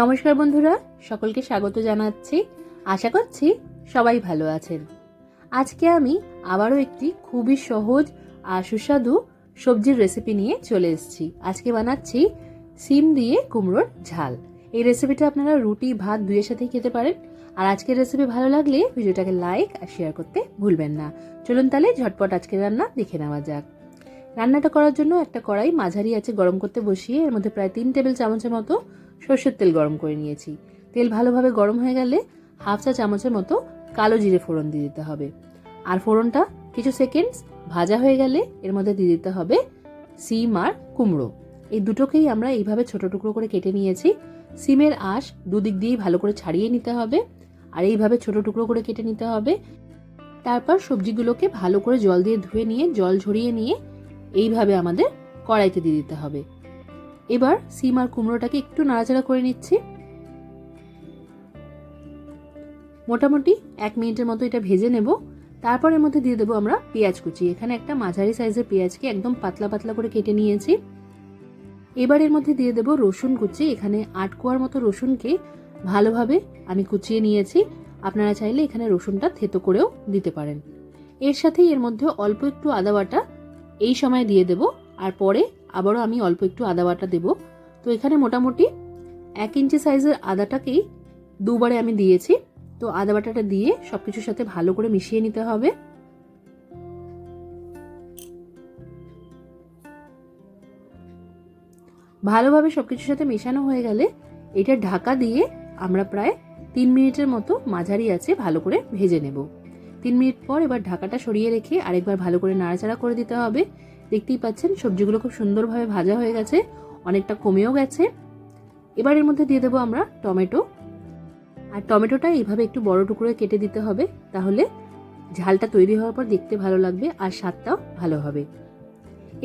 নমস্কার বন্ধুরা, সকলকে স্বাগত জানাচ্ছি। আশা করছি সবাই ভালো আছেন। আজকে আমি আবারও একটি খুবই সহজ আর সুস্বাদু সবজির রেসিপি নিয়ে চলে এসেছি। আজকে বানাচ্ছি সিম দিয়ে কুমড়োর ঝাল। এই রেসিপিটা আপনারা রুটি, ভাত দুইয়ের সাথেই খেতে পারেন। আর আজকের রেসিপি ভালো লাগলে ভিডিওটাকে লাইক আর শেয়ার করতে ভুলবেন না। চলুন তাহলে ঝটপট আজকের রান্না দেখে নেওয়া যাক। রান্নাটা করার জন্য একটা কড়াই, মাঝারি আছে, গরম করতে বসিয়ে এর মধ্যে প্রায় তিন টেবিল চামচের মতো সর্ষের তেল গরম করে নিয়েছি। তেল ভালোভাবে গরম হয়ে গেলে হাফ চা চামচের মতো কালো জিরে ফোড়ন দিয়ে দিতে হবে। আর ফোড়নটা কিছু সেকেন্ডস ভাজা হয়ে গেলে এর মধ্যে দিয়ে দিতে হবে সিম আর কুমড়ো। এই দুটোকেই আমরা এইভাবে ছোট টুকরো করে কেটে নিয়েছি। সিমের আঁশ দুদিক দিয়েই ভালো করে ছাড়িয়ে নিতে হবে। আর এইভাবে ছোট টুকরো করে কেটে নিতে হবে। তারপর সবজিগুলোকে ভালো করে জল দিয়ে ধুয়ে নিয়ে, জল ঝরিয়ে নিয়ে এইভাবে আমাদের কড়াইতে দিয়ে দিতে হবে। এবার সিম আর কুমড়োটাকে একটু নাড়াচাড়া করে নিচ্ছি। মোটামুটি এক মিনিটের মতো এটা ভেজে নেব। তারপর এর মধ্যে দিয়ে দেবো আমরা পেঁয়াজ কুচি। এখানে একটা মাঝারি সাইজের পেঁয়াজকে একদম পাতলা পাতলা করে কেটে নিয়েছি। এবার এর মধ্যে দিয়ে দেবো রসুন কুচি। এখানে আট কোয়ার মতো রসুনকে ভালোভাবে আমি কুচিয়ে নিয়েছি। আপনারা চাইলে এখানে রসুনটা থেতো করেও দিতে পারেন। এর সাথেই এর মধ্যে অল্প একটু আদা বাটা এই সময় দিয়ে দেব। আর পরে আবারও আমি অল্প একটু আদা বাটা দেবো। তো এখানে মোটামুটি এক ইঞ্চি সাইজের আদাটাকেই দুবারে আমি দিয়েছি। তো আদা বাটাটা দিয়ে সব কিছুর সাথে ভালো করে মিশিয়ে নিতে হবে। ভালোভাবে সব কিছুর সাথে মেশানো হয়ে গেলে এটা ঢাকা দিয়ে আমরা প্রায় তিন মিনিটের মতো মাঝারি আছে ভালো করে ভেজে নেব। তিন মিনিট পর এবার ঢাকাটা সরিয়ে রেখে আরেকবার ভালো করে নাড়াচাড়া করে দিতে হবে। দেখতেই পাচ্ছেন, সবজিগুলো খুব সুন্দরভাবে ভাজা হয়ে গেছে, অনেকটা কমেও গেছে। এবার এর মধ্যে দিয়ে দেবো আমরা টমেটো। আর টমেটোটা এইভাবে একটু বড় টুকরো কেটে দিতে হবে, তাহলে ঝালটা তৈরি হওয়ার পর দেখতে ভালো লাগবে আর স্বাদটাও ভালো হবে।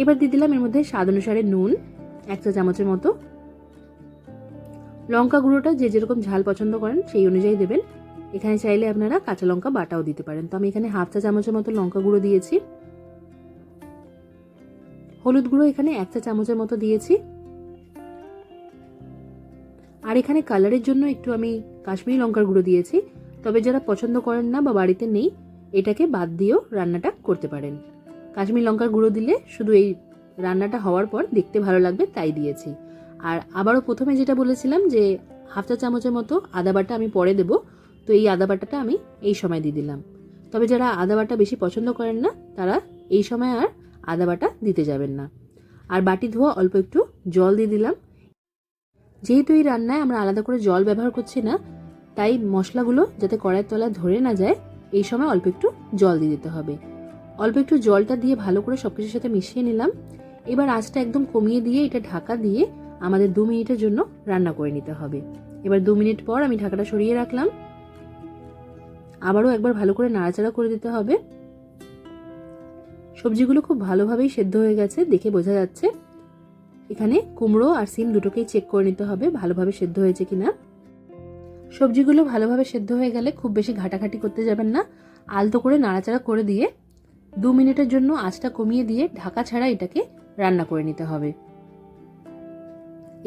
এবার দিয়ে দিলাম এর মধ্যে স্বাদ অনুসারে নুন, এক চা চামচের মতো। লঙ্কা গুঁড়োটা যে যেরকম ঝাল পছন্দ করেন সেই অনুযায়ী দেবেন। এখানে চাইলে আপনারা কাঁচা লঙ্কা বাটাও দিতে পারেন। তো আমি এখানে হাফ চা চামচের মতো লঙ্কা গুঁড়ো দিয়েছি। হলুদ গুঁড়ো এখানে এক চা চামচের মতো দিয়েছি। আর এখানে কালারের জন্য একটু আমি কাশ্মীরি লঙ্কার গুঁড়ো দিয়েছি। তবে যারা পছন্দ করেন না বা বাড়িতে নেই, এটাকে বাদ দিয়েও রান্নাটা করতে পারেন। কাশ্মীর লঙ্কার গুঁড়ো দিলে শুধু এই রান্নাটা হওয়ার পর দেখতে ভালো লাগবে তাই দিয়েছি। আর আবারও প্রথমে যেটা বলেছিলাম যে, হাফ চা চামচের মতো আদা বাটা আমি পরে দেব। তো এই আদা বাটাটা আমি এই সময় দিয়ে দিলাম। তবে যারা আদা বাটা বেশি পছন্দ করেন না, তারা এই সময় আর আদা বাটা দিতে যাবেন না। আর বাটি ধোয়া অল্প একটু জল দিয়ে দিলাম। যেহেতু এই রান্নায় আমরা আলাদা করে জল ব্যবহার করছি না, তাই মশলাগুলো যাতে কড়াইয়ের তলায় ধরে না যায়, এই সময় অল্প একটু জল দিয়ে দিতে হবে। অল্প একটু জলটা দিয়ে ভালো করে সব কিছুর সাথে মিশিয়ে নিলাম। এবার আঁচটা একদম কমিয়ে দিয়ে এটা ঢাকা দিয়ে আমাদের দু মিনিটের জন্য রান্না করে নিতে হবে। এবার দু মিনিট পর আমি ঢাকাটা সরিয়ে রাখলাম। আবারও একবার ভালো করে নাড়াচাড়া করে দিতে হবে। সবজিগুলো খুব ভালোভাবেই সেদ্ধ হয়ে গেছে, দেখে বোঝা যাচ্ছে। এখানে কুমড়ো আর সিম দুটোকেই চেক করে নিতে হবে, ভালোভাবে সেদ্ধ হয়েছে কিনা। সবজিগুলো ভালোভাবে সেদ্ধ হয়ে গেলে খুব বেশি ঘাটাঘাটি করতে যাবেন না, আলতো করে নাড়াচাড়া করে দিয়ে দু মিনিটের জন্য আঁচটা কমিয়ে দিয়ে ঢাকা ছাড়া এটাকে রান্না করে নিতে হবে।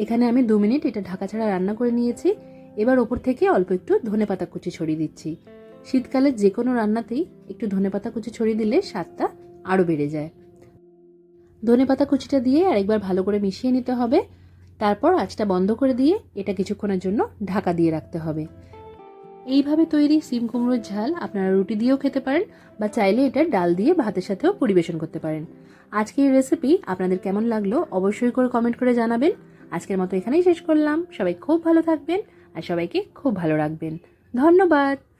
এখানে আমি দু মিনিট এটা ঢাকা ছাড়া রান্না করে নিয়েছি, এবার ওপর থেকে অল্প একটু ধনে পাতা কুচি ছড়িয়ে দিচ্ছি। শীতকালে যে কোনো রান্নাতেই একটু ধনে পাতা কুচি ছড়িয়ে দিলে স্বাদটা আরও বেড়ে যায়। ধনে পাতা কুচিটা দিয়ে আরেকবার ভালো করে মিশিয়ে নিতে হবে। তারপর আঁচটা বন্ধ করে দিয়ে এটা কিছুক্ষণের জন্য ঢাকা দিয়ে রাখতে হবে। এইভাবে তৈরি সিম কুমড়োর ঝাল আপনারা রুটি দিয়েও খেতে পারেন বা চাইলে এটা ডাল দিয়ে ভাতের সাথেও পরিবেশন করতে পারেন। আজকের এই রেসিপি আপনাদের কেমন লাগল অবশ্যই করে কমেন্ট করে জানাবেন। আজকের মতো এখানেই শেষ করলাম। সবাই খুব ভালো থাকবেন আর সবাইকে খুব ভালো রাখবেন। ধন্যবাদ।